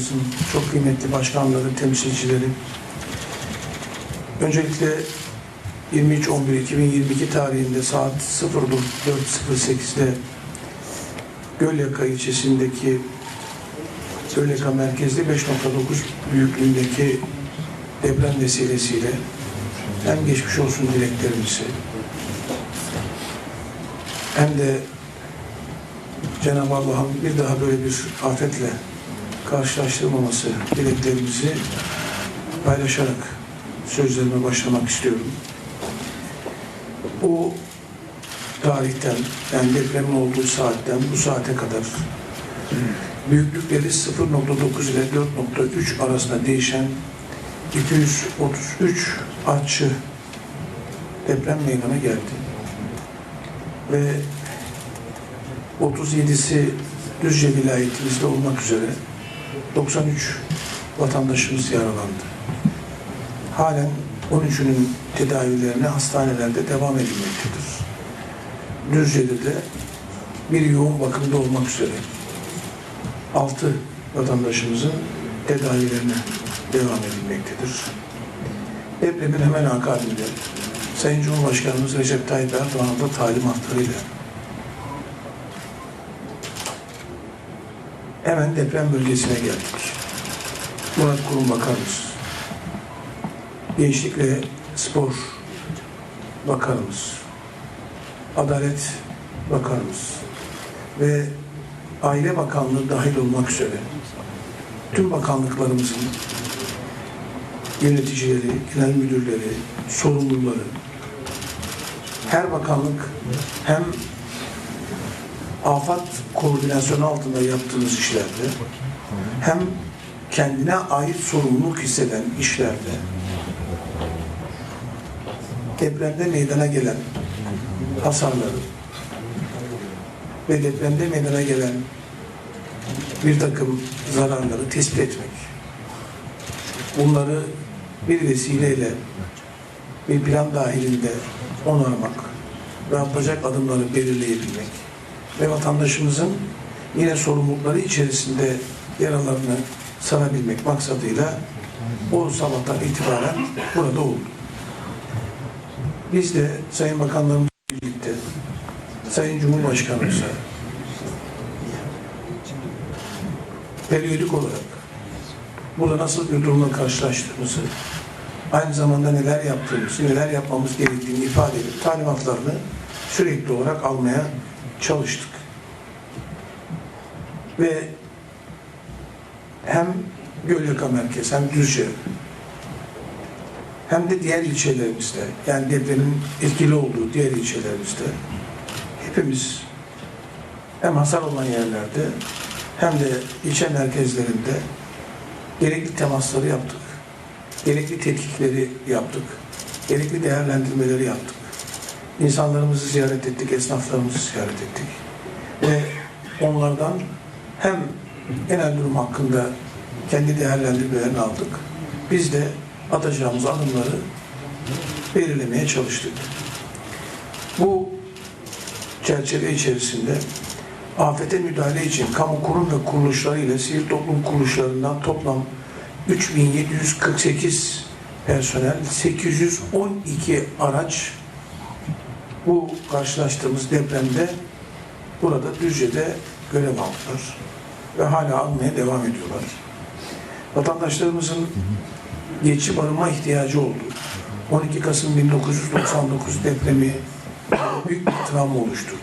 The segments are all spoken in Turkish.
Bakanlığımızın çok kıymetli başkanları, temsilcileri. Öncelikle 23.11.2022 tarihinde saat 04.08'de Gölyaka ilçesindeki Gölyaka merkezli 5.9 büyüklüğündeki deprem vesilesiyle hem geçmiş olsun dileklerimizi hem de Cenab-ı Allah'ın bir daha böyle bir afetle karşılaştırmaması dileklerimizi paylaşarak sözlerime başlamak istiyorum. Bu tarihten, yani depremin olduğu saatten bu saate kadar büyüklükleri 0.9 ile 4.3 arasında değişen 233 artçı deprem meydana geldi. Ve 37'si Düzce vilayetimizde olmak üzere 93 vatandaşımız yaralandı. Halen 13'ünün tedavilerine hastanelerde devam edilmektedir. Düzce'de de bir yoğun bakımda olmak üzere 6 vatandaşımızın tedavilerine devam edilmektedir. Depremin hemen akabinde Sayın Cumhurbaşkanımız Recep Tayyip Erdoğan'ın da talimatlarıyla hemen deprem bölgesine geldik. Murat Kurum Bakanımız, Gençlik ve Spor Bakanımız, Adalet Bakanımız ve Aile Bakanlığı dahil olmak üzere tüm bakanlıklarımızın yöneticileri, genel müdürleri, sorumluları, her bakanlık hem afet koordinasyonu altında yaptığımız işlerde hem kendine ait sorumluluk hisseden işlerde depremde meydana gelen hasarları ve depremde meydana gelen bir takım zararları tespit etmek, bunları bir vesileyle bir plan dahilinde onarmak ve atılacak adımları belirleyebilmek ve vatandaşımızın yine sorumlulukları içerisinde yaralarını sarabilmek maksadıyla o sabahtan itibaren burada oldu. Biz de Sayın Bakanlarımızla birlikte Sayın Cumhurbaşkanımıza periyodik olarak burada nasıl bir durumla karşılaştığımızı aynı zamanda neler yaptığımızı, neler yapmamız gerektiğini ifade edip talimatlarını sürekli olarak almaya çalıştık. Ve hem Gölyaka Merkez hem Düzce hem de diğer ilçelerimizde yani depremin etkili olduğu diğer ilçelerimizde hepimiz hem hasar olan yerlerde hem de ilçe merkezlerinde gerekli temasları yaptık. Gerekli tetkikleri yaptık. Gerekli değerlendirmeleri yaptık. İnsanlarımızı ziyaret ettik, esnaflarımızı ziyaret ettik. Ve onlardan hem genel durum hakkında kendi değerlendirmelerini aldık. Biz de atacağımız adımları belirlemeye çalıştık. Bu çerçeve içerisinde afete müdahale için kamu kurum ve kuruluşları ile sivil toplum kuruluşlarından toplam 3748 personel, 812 araç bu karşılaştığımız depremde burada Düzce'de görev aldılar ve hala almaya devam ediyorlar. Vatandaşlarımızın geçici barınma ihtiyacı oldu. 12 Kasım 1999 depremi büyük bir travma oluşturdu.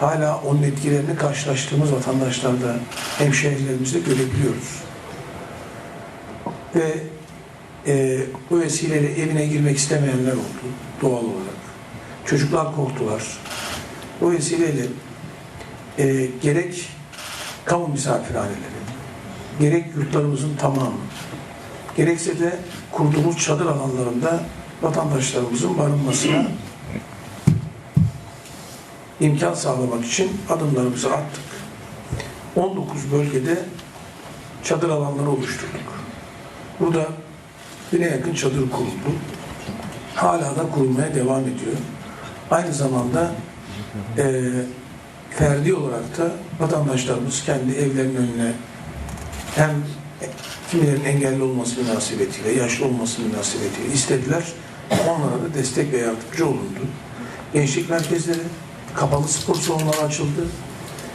Hala onun etkilerini karşılaştığımız vatandaşlarda, hemşehrilerimizde görebiliyoruz. Ve e, bu vesileyle evine girmek istemeyenler oldu doğal olarak. Çocuklar korktular. Bu vesileyle e, gerek kamu misafirhaneleri, gerek yurtlarımızın tamamı, gerekse de kurduğumuz çadır alanlarında vatandaşlarımızın barınmasına imkan sağlamak için adımlarımızı attık. 19 bölgede çadır alanları oluşturduk. Burada bine yakın çadır kuruldu. Hala da kurulmaya devam ediyor. Aynı zamanda e, ferdi olarak da vatandaşlarımız kendi evlerinin önüne hem kimilerin engelli olması münasebetiyle, yaşlı olması münasebetiyle istediler. Onlara da destek ve yardımcı olundu. Gençlik merkezleri, kapalı spor salonları açıldı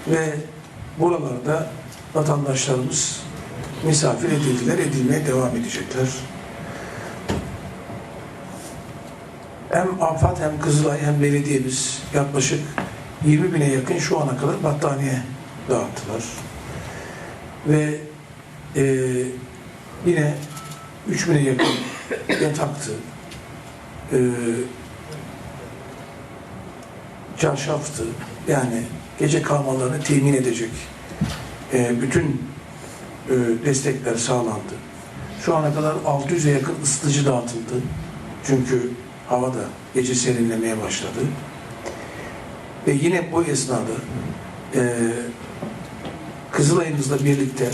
ve buralarda vatandaşlarımız misafir edildiler, edilmeye devam edecekler. Hem AFAD hem Kızılay hem belediyemiz yaklaşık 20 bine yakın şu ana kadar battaniye dağıttılar. Ve e, yine 3 bine yakın yataktı, e, çarşaftı, yani gece kalmalarını temin edecek e, bütün e, destekler sağlandı. Şu ana kadar 600'e yakın ısıtıcı dağıtıldı. Çünkü hava da gece serinlemeye başladı. Ve yine bu esnada e, Kızılay'ımızla birlikte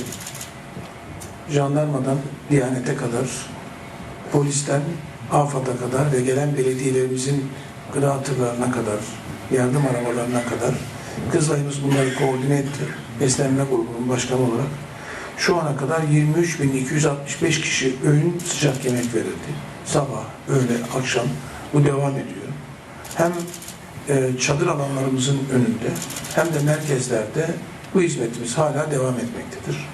jandarmadan Diyanet'e kadar, polisten AFAD'a kadar ve gelen belediyelerimizin gıda tırlarına kadar, yardım arabalarına kadar Kızılay'ımız bunları koordine etti. Beslenme grubunun başkanı olarak. Şu ana kadar 23.265 kişi öğün sıcak yemek verildi. Sabah, öğle, akşam bu devam ediyor. Hem e, çadır alanlarımızın önünde hem de merkezlerde bu hizmetimiz hala devam etmektedir.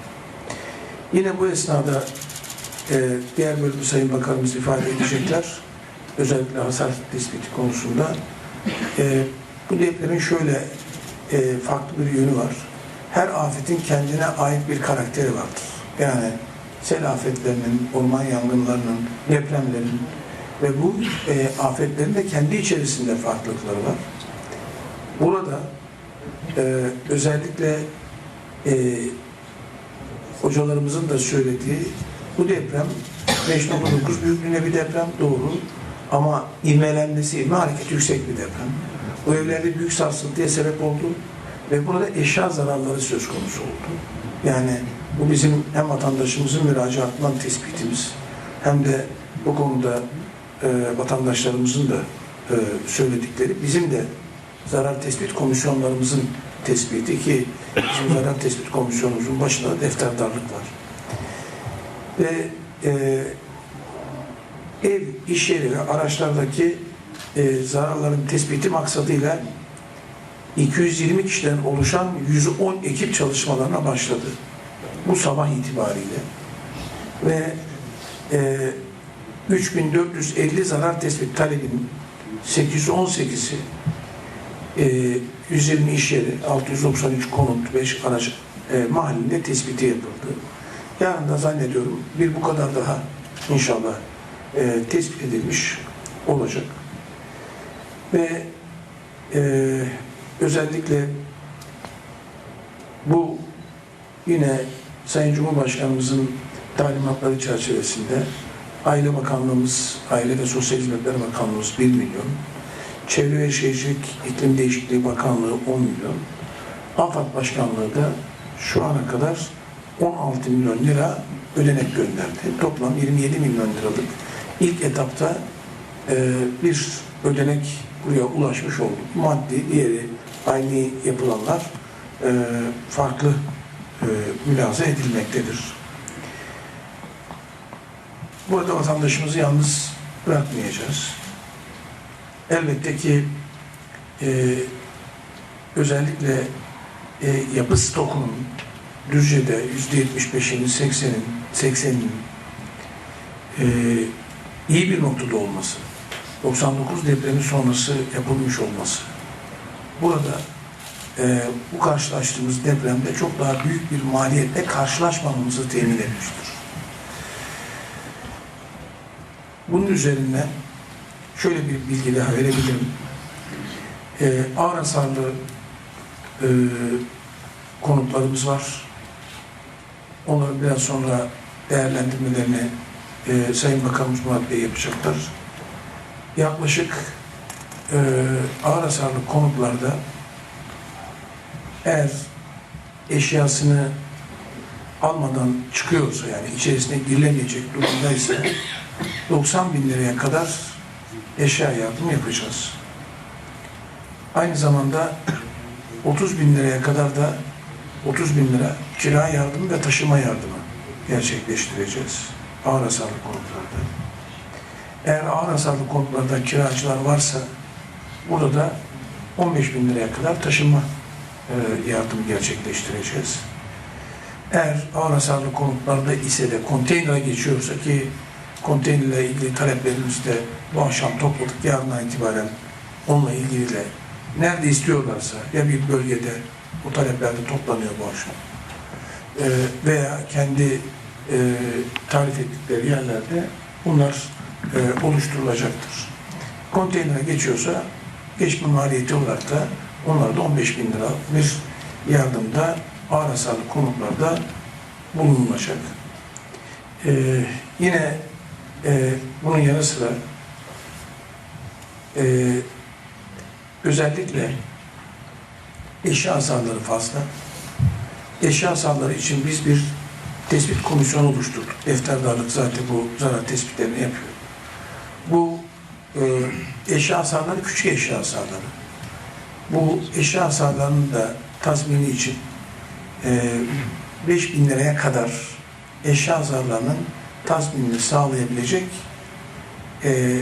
Yine bu esnada e, diğer bölümü Sayın Bakanımız ifade edecekler. Özellikle hasar tespiti konusunda. E, bu depremin şöyle e, farklı bir yönü var. Her afetin kendine ait bir karakteri vardır. Yani sel afetlerinin, orman yangınlarının, depremlerin ve bu e, afetlerin de kendi içerisinde farklılıkları var. Burada e, özellikle e, hocalarımızın da söylediği bu deprem 5.9 büyüklüğünde bir deprem doğru ama ivmelenmesi, ivme hareketi yüksek bir deprem. Bu evlerde büyük sarsıntıya sebep oldu ve burada eşya zararları söz konusu oldu. Yani bu bizim hem vatandaşımızın müracaatından tespitimiz hem de bu konuda e, vatandaşlarımızın da e, söyledikleri bizim de zarar tespit komisyonlarımızın tespiti ki bizim zarar tespit komisyonumuzun başında da defterdarlık var. Ve e, ev, iş yeri ve araçlardaki e, zararların tespiti maksadıyla 220 kişiden oluşan 110 ekip çalışmalarına başladı. Bu sabah itibariyle. Ve e, 3450 zarar tespit talebinin 818'i e, 120 iş yeri, 693 konut, 5 araç e, mahallinde tespiti yapıldı. Yarın da zannediyorum bir bu kadar daha inşallah e, tespit edilmiş olacak. Ve e, özellikle bu yine Sayın Cumhurbaşkanımızın talimatları çerçevesinde Aile Bakanlığımız, Aile ve Sosyal Hizmetler Bakanlığımız 1 milyon, Çevre ve Şehircilik İklim Değişikliği Bakanlığı 10 milyon, AFAD Başkanlığı da şu ana kadar 16 milyon lira ödenek gönderdi. Toplam 27 milyon liralık ilk etapta e, bir ödenek buraya ulaşmış oldu. Maddi, diğeri aynı yapılanlar e, farklı e, mülaza edilmektedir. Burada vatandaşımızı yalnız bırakmayacağız. Elbette ki e, özellikle e, yapı stokunun Düzce'de yüzde yetmiş beşinin, seksenin, seksenin e, iyi bir noktada olması, 99 depremi sonrası yapılmış olması, burada e, bu karşılaştığımız depremde çok daha büyük bir maliyetle karşılaşmamamızı temin etmiştir. Bunun üzerine şöyle bir bilgi daha verebilirim. E, ağır hasarlı e, konutlarımız var. Onları biraz sonra değerlendirmelerini e, Sayın Bakanımız Murat Bey yapacaklar. Yaklaşık e, ağır hasarlı konutlarda eğer eşyasını almadan çıkıyorsa yani içerisine girilemeyecek durumdaysa 90 bin liraya kadar eşya yardım yapacağız. Aynı zamanda 30 bin liraya kadar da 30 bin lira kira yardımı ve taşıma yardımı gerçekleştireceğiz. Ağır hasarlı konutlarda. Eğer ağır hasarlı konutlarda kiracılar varsa burada da 15 bin liraya kadar taşınma e, yardımı gerçekleştireceğiz. Eğer ağır hasarlı konutlarda ise de konteynere geçiyorsa ki konteynerle ilgili taleplerimizi de bu akşam topladık. Yarından itibaren onunla ilgili de nerede istiyorlarsa ya bir bölgede bu talepler de toplanıyor bu akşam e, veya kendi e, tarif ettikleri yerlerde bunlar e, oluşturulacaktır. Konteynere geçiyorsa geçme maliyeti olarak da onlara da 15 bin lira bir yardımda ağır hasarlı konutlarda bulunulacak. E, yine e, bunun yanı sıra e, özellikle eşya hasarları fazla. Eşya hasarları için biz bir tespit komisyonu oluşturduk. Defterdarlık zaten bu zarar tespitlerini yapıyor. Bu e, eşya hasarları küçük eşya hasarları. Bu eşya hasarlarının da tazmini için e, 5 bin liraya kadar eşya hasarlarının tazminini sağlayabilecek e,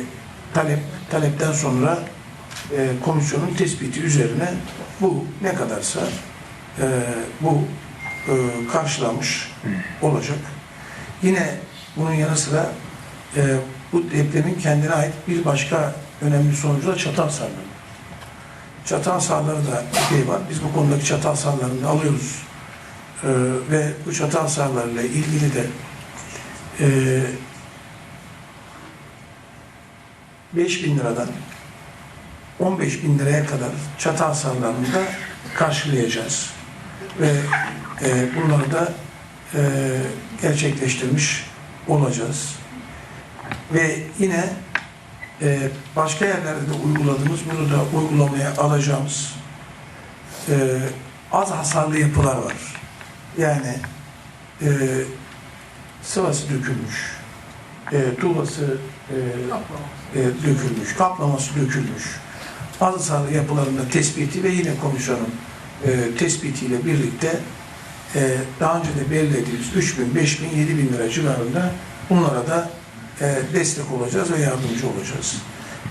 talep talepten sonra e, komisyonun tespiti üzerine bu ne kadarsa e, bu e, karşılanmış olacak. Yine bunun yanı sıra e, bu depremin kendine ait bir başka önemli sonucu da çatal sarları. Çatal sarları da epey var. Biz bu konudaki çatal sarlarını da alıyoruz. E, ve bu çatal sarlarıyla ilgili de e, 5 bin liradan 15 bin liraya kadar çatal sarlarını da karşılayacağız. Ve e, bunları da e, gerçekleştirmiş olacağız. Ve yine e, başka yerlerde de uyguladığımız, bunu da uygulamaya alacağımız e, az hasarlı yapılar var. Yani e, sıvası dökülmüş, e, tuğlası e, e, dökülmüş, kaplaması dökülmüş. Az hasarlı yapılarında tespiti ve yine komisyonun e, tespitiyle birlikte e, daha önce de belirlediğimiz 3 bin, 5 bin, 7 bin lira civarında bunlara da e, destek olacağız ve yardımcı olacağız.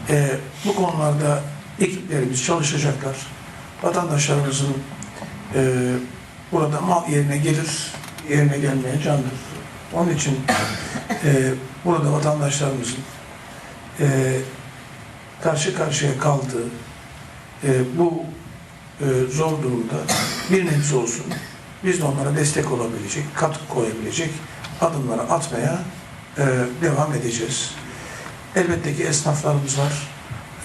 E, bu konularda ekiplerimiz çalışacaklar. Vatandaşlarımızın e, burada mal yerine gelir, yerine gelmeye candır. Onun için burada vatandaşlarımızın karşı karşıya kaldığı bu e, zor durumda bir nebze olsun biz de onlara destek olabilecek, katkı koyabilecek adımları atmaya e, devam edeceğiz. Elbette ki esnaflarımız var.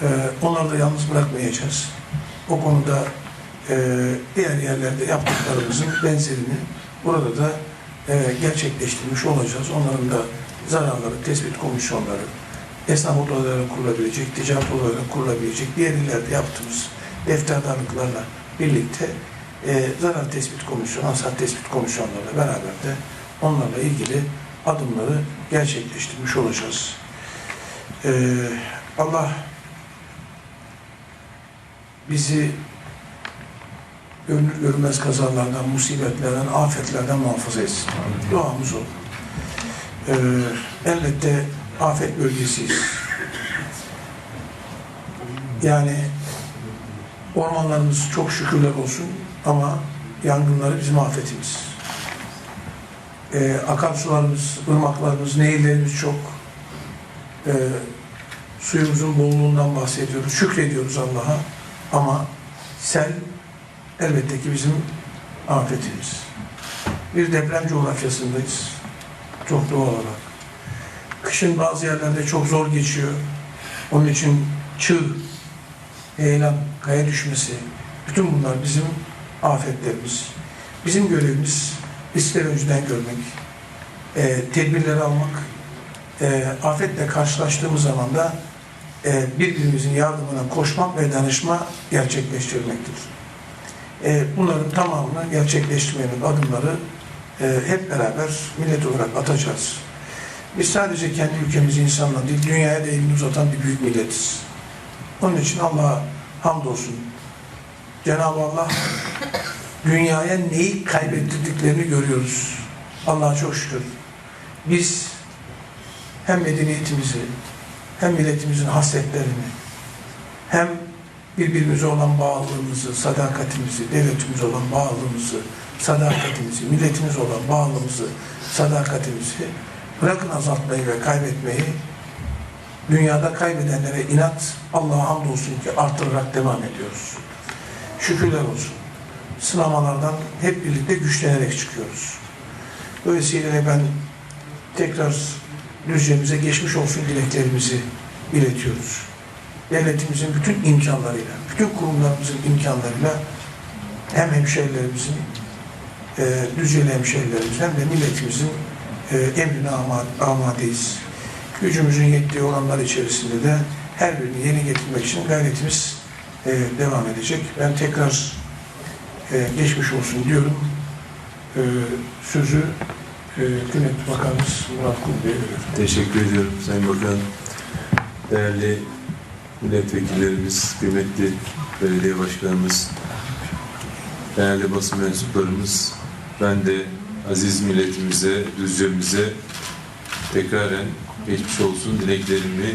E, onları da yalnız bırakmayacağız. O konuda e, diğer yerlerde yaptıklarımızın benzerini burada da e, gerçekleştirmiş olacağız. Onların da zararları, tespit komisyonları, esnaf odaları kurulabilecek, ticaret odaları kurulabilecek, diğer illerde yaptığımız defterdarlıklarla birlikte e, zarar tespit komisyonu, hasar tespit komisyonlarıyla beraber de onlarla ilgili adımları gerçekleştirmiş olacağız. E, Allah bizi görünür görünmez kazalardan, musibetlerden, afetlerden muhafaza etsin. Duamız o. E, elbette afet bölgesiyiz. Yani ormanlarımız çok şükürler olsun ama yangınları bizim afetimiz. Ee, akarsularımız, ırmaklarımız, nehirlerimiz çok. Ee, suyumuzun bolluğundan bahsediyoruz, şükrediyoruz Allah'a. Ama sel elbette ki bizim afetimiz. Bir deprem coğrafyasındayız. Çok doğal olarak. Kışın bazı yerlerde çok zor geçiyor. Onun için çığ, heyelan, kaya düşmesi, bütün bunlar bizim afetlerimiz. Bizim görevimiz riskleri önceden görmek, e, tedbirleri almak, e, afetle karşılaştığımız zaman da e, birbirimizin yardımına koşmak ve danışma gerçekleştirmektir. E, bunların tamamını gerçekleştirmenin adımları e, hep beraber millet olarak atacağız. Biz sadece kendi ülkemiz insanla değil, dünyaya da elini uzatan bir büyük milletiz. Onun için Allah'a hamdolsun. Cenab-ı Allah dünyaya neyi kaybettirdiklerini görüyoruz. Allah'a çok şükür. biz hem medeniyetimizi, hem milletimizin hasletlerini, hem birbirimize olan bağlılığımızı, sadakatimizi, devletimize olan bağlılığımızı, sadakatimizi, milletimize olan bağlılığımızı, sadakatimizi bırakın azaltmayı ve kaybetmeyi dünyada kaybedenlere inat Allah'a hamdolsun ki artırarak devam ediyoruz. Şükürler olsun. Sınamalardan hep birlikte güçlenerek çıkıyoruz. Dolayısıyla ben tekrar Düzce'mize geçmiş olsun dileklerimizi iletiyoruz. Devletimizin bütün imkanlarıyla, bütün kurumlarımızın imkanlarıyla hem hemşehrilerimizin, e, Düzceli hemşehrilerimiz hem de milletimizin e, emrine ama- amadeyiz. Gücümüzün yettiği olanlar içerisinde de her birini yeni getirmek için gayretimiz e, devam edecek. Ben tekrar e, geçmiş olsun diyorum. E, sözü e, Kıymetli Bakanımız Murat Bey'e veriyorum. Teşekkür ediyorum Sayın Bakan. Değerli milletvekillerimiz, kıymetli belediye başkanımız, değerli basın mensuplarımız, ben de aziz milletimize, düzcemize tekraren geçmiş olsun dileklerimi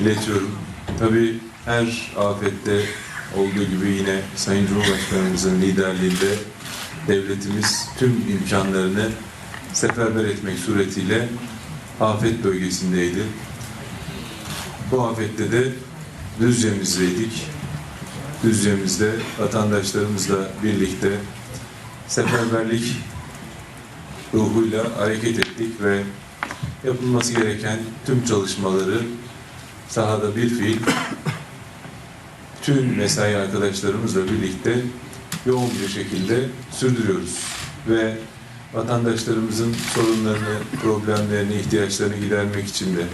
iletiyorum. Tabii her afette olduğu gibi yine Sayın Cumhurbaşkanımızın liderliğinde devletimiz tüm imkanlarını seferber etmek suretiyle afet bölgesindeydi. Bu afette de Düzce'mizdeydik. Düzce'mizde vatandaşlarımızla birlikte seferberlik ruhuyla hareket ettik ve yapılması gereken tüm çalışmaları sahada bir fiil tüm mesai arkadaşlarımızla birlikte yoğun bir şekilde sürdürüyoruz. Ve vatandaşlarımızın sorunlarını, problemlerini, ihtiyaçlarını gidermek için de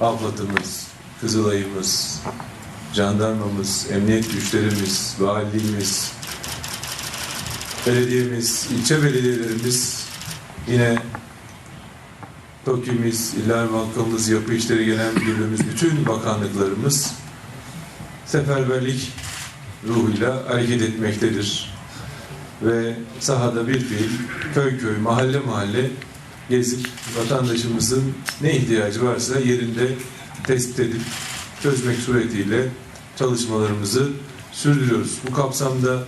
AFAD'ımız, Kızılay'ımız, jandarmamız, emniyet güçlerimiz, valiliğimiz, belediyemiz, ilçe belediyelerimiz, yine TOKİ'miz, İller Bankamız, Yapı İşleri Genel Müdürlüğümüz, bütün bakanlıklarımız seferberlik ruhuyla hareket etmektedir ve sahada bir fiil köy köy, mahalle mahalle gezip vatandaşımızın ne ihtiyacı varsa yerinde tespit edip çözmek suretiyle çalışmalarımızı sürdürüyoruz. Bu kapsamda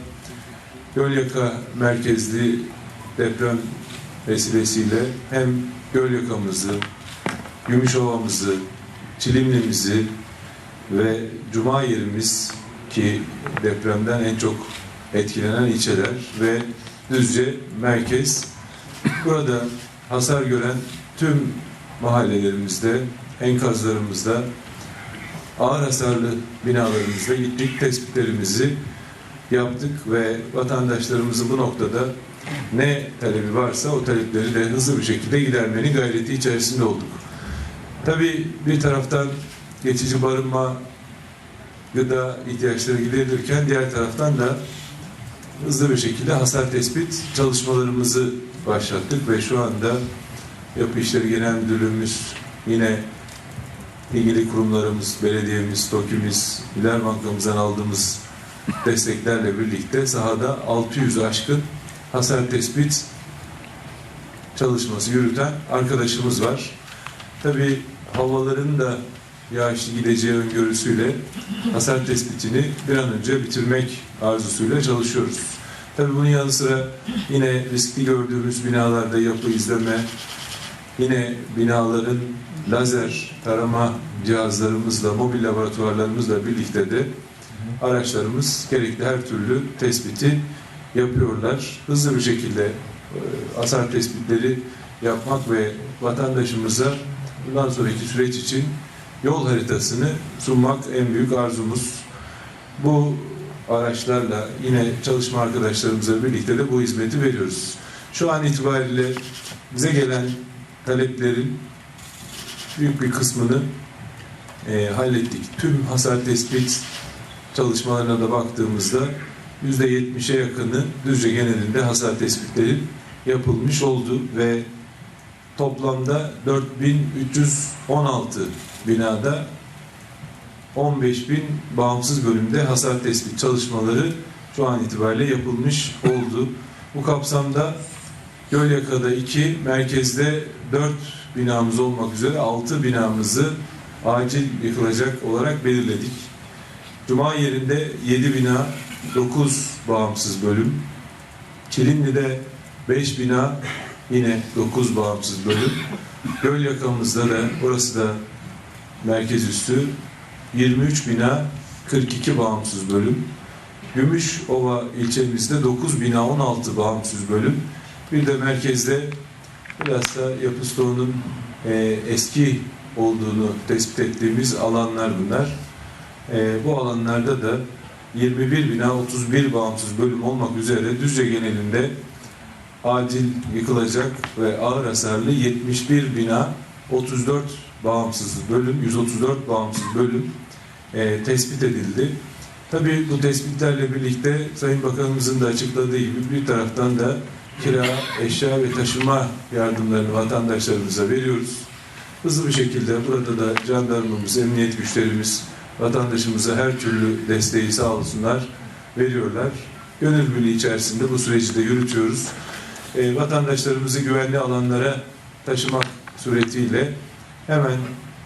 Gölyaka merkezli deprem vesilesiyle hem Gölyakamızı, Gümüşova'mızı, Çilimli'mizi ve Cuma yerimiz ki depremden en çok etkilenen ilçeler ve Düzce merkez. Burada hasar gören tüm mahallelerimizde, enkazlarımızda, ağır hasarlı binalarımızda gittik, tespitlerimizi yaptık ve vatandaşlarımızı bu noktada ne talebi varsa o talepleri de hızlı bir şekilde gidermenin gayreti içerisinde olduk. Tabii bir taraftan geçici barınma, gıda ihtiyaçları giderilirken diğer taraftan da hızlı bir şekilde hasar tespit çalışmalarımızı başlattık ve şu anda Yapı İşleri Genel Müdürlüğümüz yine ilgili kurumlarımız, belediyemiz, TOKİ'miz, İller Bankamızdan aldığımız desteklerle birlikte sahada 600 aşkın hasar tespit çalışması yürüten arkadaşımız var. Tabii havaların da yağışlı gideceği öngörüsüyle hasar tespitini bir an önce bitirmek arzusuyla çalışıyoruz. Tabii bunun yanı sıra yine riskli gördüğümüz binalarda yapı izleme, yine binaların lazer tarama cihazlarımızla, mobil laboratuvarlarımızla birlikte de araçlarımız gerekli her türlü tespiti yapıyorlar. Hızlı bir şekilde e, hasar tespitleri yapmak ve vatandaşımıza bundan sonraki süreç için yol haritasını sunmak en büyük arzumuz. Bu araçlarla yine çalışma arkadaşlarımızla birlikte de bu hizmeti veriyoruz. Şu an itibariyle bize gelen taleplerin büyük bir kısmını e, hallettik. Tüm hasar tespit çalışmalarına da baktığımızda yüzde yetmişe yakını Düzce genelinde hasar tespitleri yapılmış oldu ve toplamda 4316 binada 15 bin bağımsız bölümde hasar tespit çalışmaları şu an itibariyle yapılmış oldu. Bu kapsamda Gölyaka'da 2, merkezde 4 binamız olmak üzere 6 binamızı acil yıkılacak olarak belirledik. Cuma yerinde 7 bina, 9 bağımsız bölüm. Çilinli'de 5 bina, yine 9 bağımsız bölüm. Göl yakamızda da, orası da merkez üstü, 23 bina, 42 bağımsız bölüm. Gümüşova ilçemizde 9 bina, 16 bağımsız bölüm. Bir de merkezde biraz da yapı stoğunun e, eski olduğunu tespit ettiğimiz alanlar bunlar. E, bu alanlarda da 21 bina 31 bağımsız bölüm olmak üzere Düzce genelinde acil yıkılacak ve ağır hasarlı 71 bina 34 bağımsız bölüm 134 bağımsız bölüm e, tespit edildi. Tabii bu tespitlerle birlikte Sayın Bakanımızın da açıkladığı gibi bir taraftan da kira, eşya ve taşıma yardımlarını vatandaşlarımıza veriyoruz. Hızlı bir şekilde burada da jandarmamız, emniyet güçlerimiz vatandaşımıza her türlü desteği sağ olsunlar veriyorlar. Gönül birliği içerisinde bu süreci de yürütüyoruz. E, vatandaşlarımızı güvenli alanlara taşımak suretiyle hemen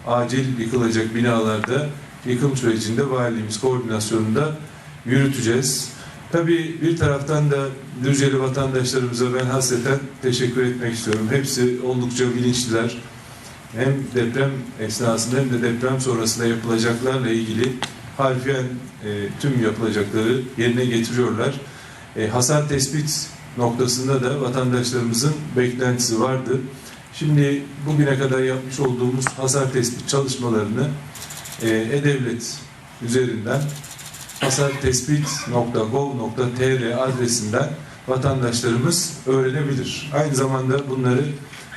acil yıkılacak binalarda yıkım sürecinde valiliğimiz koordinasyonunda yürüteceğiz. Tabii bir taraftan da Düzceli vatandaşlarımıza ben hasreten teşekkür etmek istiyorum. Hepsi oldukça bilinçliler. Hem deprem esnasında hem de deprem sonrasında yapılacaklarla ilgili harfiyen e, tüm yapılacakları yerine getiriyorlar. E, hasar tespit noktasında da vatandaşlarımızın beklentisi vardı. Şimdi bugüne kadar yapmış olduğumuz hasar tespit çalışmalarını e, E-Devlet üzerinden hasartespit.gov.tr adresinden vatandaşlarımız öğrenebilir. Aynı zamanda bunları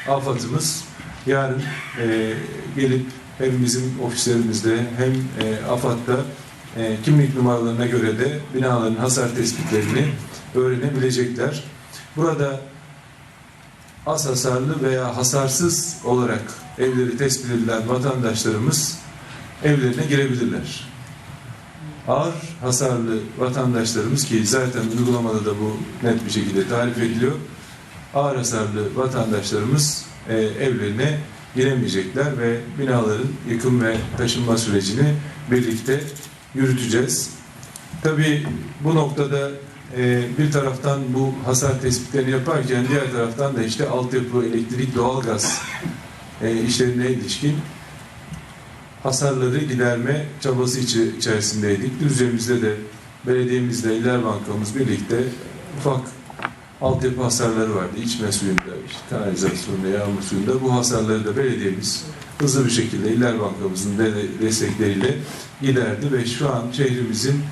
AFAD'ımız yarın e, gelip hem bizim ofislerimizde hem e, AFAD'da e, kimlik numaralarına göre de binaların hasar tespitlerini öğrenebilecekler. Burada az hasarlı veya hasarsız olarak evleri tespit edilen vatandaşlarımız evlerine girebilirler. Ağır hasarlı vatandaşlarımız ki zaten uygulamada da bu net bir şekilde tarif ediliyor. Ağır hasarlı vatandaşlarımız e, evlerine giremeyecekler ve binaların yıkım ve taşınma sürecini birlikte yürüteceğiz. Tabii bu noktada e, bir taraftan bu hasar tespitlerini yaparken diğer taraftan da işte altyapı, elektrik, doğalgaz e, işlerine ilişkin hasarları giderme çabası içi- içerisindeydik. Düzce'mizde de belediyemizde İller Bankamız birlikte ufak altyapı hasarları vardı. İçme suyunda, işte kanalizasyonda, yağmur suyunda. Bu hasarları da belediyemiz hızlı bir şekilde İller Bankamızın de destekleriyle giderdi ve şu an şehrimizin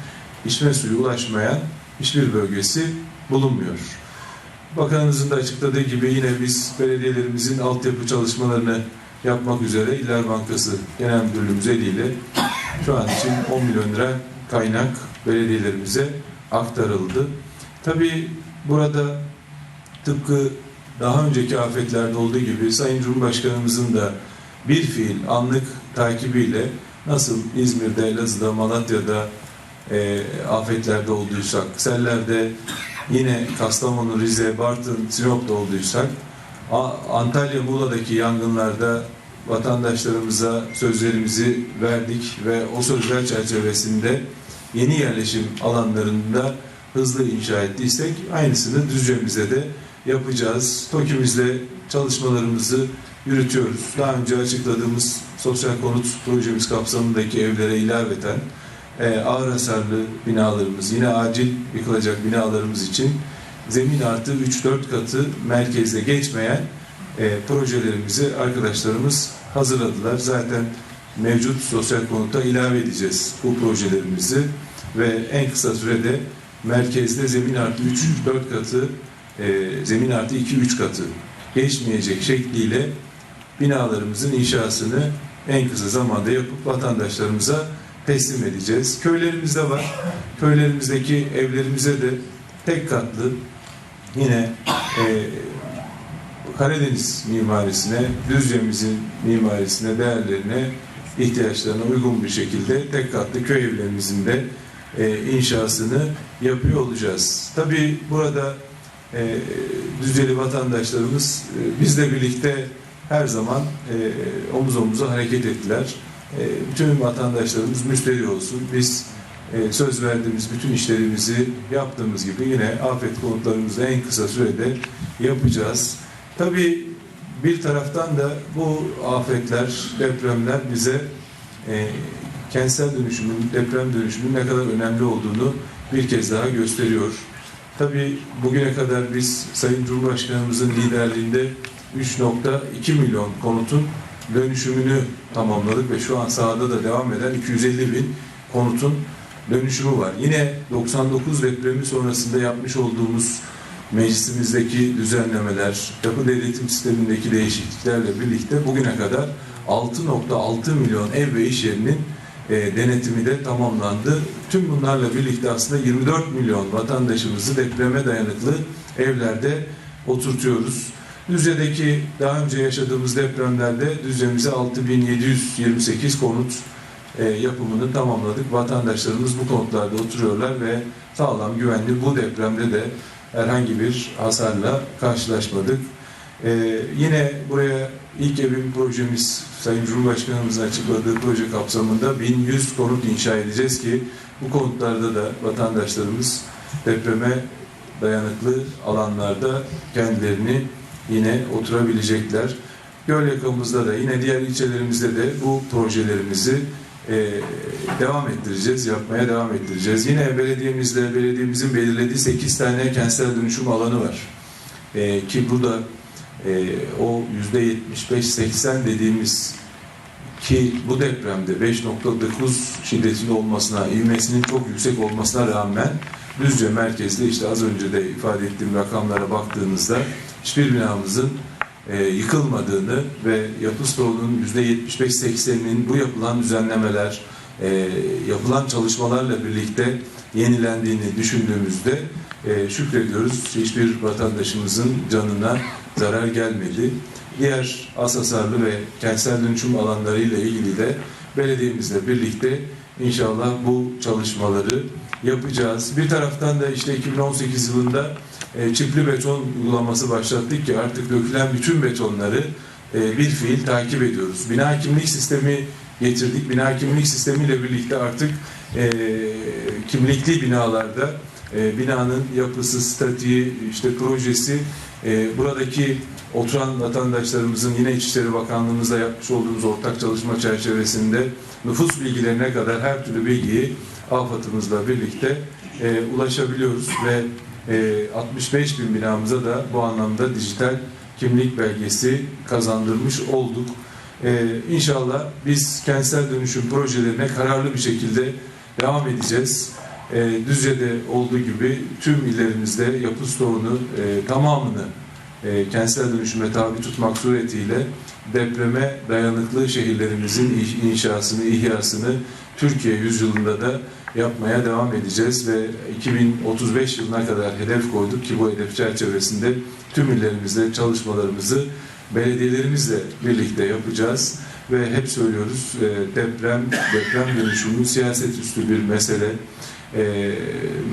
içme suyu ulaşmayan hiçbir bölgesi bulunmuyor. Bakanımızın da açıkladığı gibi yine biz belediyelerimizin altyapı çalışmalarını yapmak üzere İller Bankası Genel Müdürlüğümüz eliyle şu an için 10 milyon lira kaynak belediyelerimize aktarıldı. Tabii burada tıpkı daha önceki afetlerde olduğu gibi Sayın Cumhurbaşkanımızın da bir fiil anlık takibiyle nasıl İzmir'de, Elazığ'da, Malatya'da e, afetlerde olduysak, sellerde yine Kastamonu, Rize, Bartın, Sinop'ta olduysak Antalya Muğla'daki yangınlarda vatandaşlarımıza sözlerimizi verdik ve o sözler çerçevesinde yeni yerleşim alanlarında hızlı inşa ettiysek aynısını Düzce'mizde de yapacağız. TOKİ'mizle çalışmalarımızı yürütüyoruz. Daha önce açıkladığımız sosyal konut projemiz kapsamındaki evlere ilaveten e, ağır hasarlı binalarımız, yine acil yıkılacak binalarımız için zemin artı 3-4 katı merkezde geçmeyen e, projelerimizi arkadaşlarımız hazırladılar. Zaten mevcut sosyal konuta ilave edeceğiz bu projelerimizi ve en kısa sürede merkezde zemin artı 3-4 katı, e, zemin artı 2-3 katı geçmeyecek şekliyle binalarımızın inşasını en kısa zamanda yapıp vatandaşlarımıza teslim edeceğiz. Köylerimizde var. Köylerimizdeki evlerimize de tek katlı yine e, Karadeniz mimarisine, Düzce'mizin mimarisine, değerlerine, ihtiyaçlarına uygun bir şekilde tek katlı köy evlerimizin de e, inşasını yapıyor olacağız. Tabii burada e, Düzceli vatandaşlarımız e, bizle birlikte her zaman e, omuz omuza hareket ettiler. E, bütün vatandaşlarımız müşteri olsun. Biz e, söz verdiğimiz bütün işlerimizi yaptığımız gibi yine afet konutlarımızı en kısa sürede yapacağız. Tabii bir taraftan da bu afetler, depremler bize e, kentsel dönüşümün, deprem dönüşümün ne kadar önemli olduğunu bir kez daha gösteriyor. Tabii bugüne kadar biz Sayın Cumhurbaşkanımızın liderliğinde 3.2 milyon konutun dönüşümünü tamamladık ve şu an sahada da devam eden 250 bin konutun dönüşümü var. Yine 99 depremi sonrasında yapmış olduğumuz meclisimizdeki düzenlemeler, yapı devletim sistemindeki değişikliklerle birlikte bugüne kadar 6.6 milyon ev ve iş yerinin e, denetimi de tamamlandı. Tüm bunlarla birlikte aslında 24 milyon vatandaşımızı depreme dayanıklı evlerde oturtuyoruz. Düzce'deki daha önce yaşadığımız depremlerde Düzce'mize 6728 konut e, yapımını tamamladık. Vatandaşlarımız bu konutlarda oturuyorlar ve sağlam güvenli bu depremde de herhangi bir hasarla karşılaşmadık. Ee, yine buraya ilk evim projemiz Sayın Cumhurbaşkanımızın açıkladığı proje kapsamında 1100 konut inşa edeceğiz ki bu konutlarda da vatandaşlarımız depreme dayanıklı alanlarda kendilerini yine oturabilecekler. Göl yakamızda da yine diğer ilçelerimizde de bu projelerimizi e, devam ettireceğiz, yapmaya devam ettireceğiz. Yine belediyemizde, belediyemizin belirlediği 8 tane kentsel dönüşüm alanı var. E, ki burada e, o yüzde 75-80 dediğimiz ki bu depremde 5.9 şiddetinde olmasına, ivmesinin çok yüksek olmasına rağmen Düzce merkezde işte az önce de ifade ettiğim rakamlara baktığınızda hiçbir binamızın e, yıkılmadığını ve yapı stoğunun %75-80'inin bu yapılan düzenlemeler, e, yapılan çalışmalarla birlikte yenilendiğini düşündüğümüzde e, şükrediyoruz. Hiçbir vatandaşımızın canına zarar gelmedi. Diğer az ve kentsel dönüşüm alanlarıyla ilgili de belediyemizle birlikte inşallah bu çalışmaları yapacağız. Bir taraftan da işte 2018 yılında e, çipli beton uygulaması başlattık ki artık dökülen bütün betonları e, bir fiil takip ediyoruz. Bina kimlik sistemi getirdik. Bina kimlik sistemiyle birlikte artık e, kimlikli binalarda e, binanın yapısı, statiği, işte projesi, e, buradaki oturan vatandaşlarımızın yine İçişleri Bakanlığımızla yapmış olduğumuz ortak çalışma çerçevesinde nüfus bilgilerine kadar her türlü bilgiyi AFAD'ımızla birlikte e, ulaşabiliyoruz ve e, 65 bin binamıza da bu anlamda dijital kimlik belgesi kazandırmış olduk. E, inşallah biz kentsel dönüşüm projelerine kararlı bir şekilde devam edeceğiz. E, Düzce'de olduğu gibi tüm illerimizde yapı stoğunu e, tamamını e, kentsel dönüşüme tabi tutmak suretiyle depreme dayanıklı şehirlerimizin inşasını, ihyasını Türkiye yüzyılında da yapmaya devam edeceğiz ve 2035 yılına kadar hedef koyduk ki bu hedef çerçevesinde tüm illerimizde çalışmalarımızı belediyelerimizle birlikte yapacağız ve hep söylüyoruz e, deprem deprem dönüşümü siyaset üstü bir mesele e,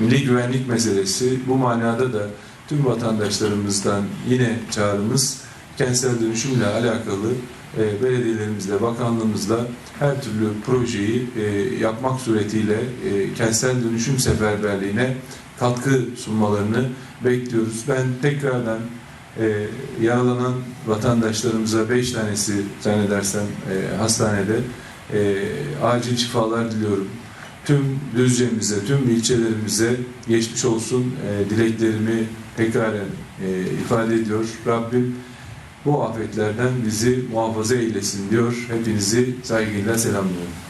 milli güvenlik meselesi bu manada da tüm vatandaşlarımızdan yine çağrımız kentsel dönüşümle alakalı e, belediyelerimizle, bakanlığımızla her türlü projeyi e, yapmak suretiyle e, kentsel dönüşüm seferberliğine katkı sunmalarını bekliyoruz. Ben tekrardan e, yaralanan vatandaşlarımıza beş tanesi zannedersem e, hastanede e, acil şifalar diliyorum. Tüm Düzce'mize, tüm ilçelerimize geçmiş olsun e, dileklerimi tekraren e, ifade ediyor. Rabbim bu afetlerden bizi muhafaza eylesin diyor. Hepinizi saygıyla selamlıyorum.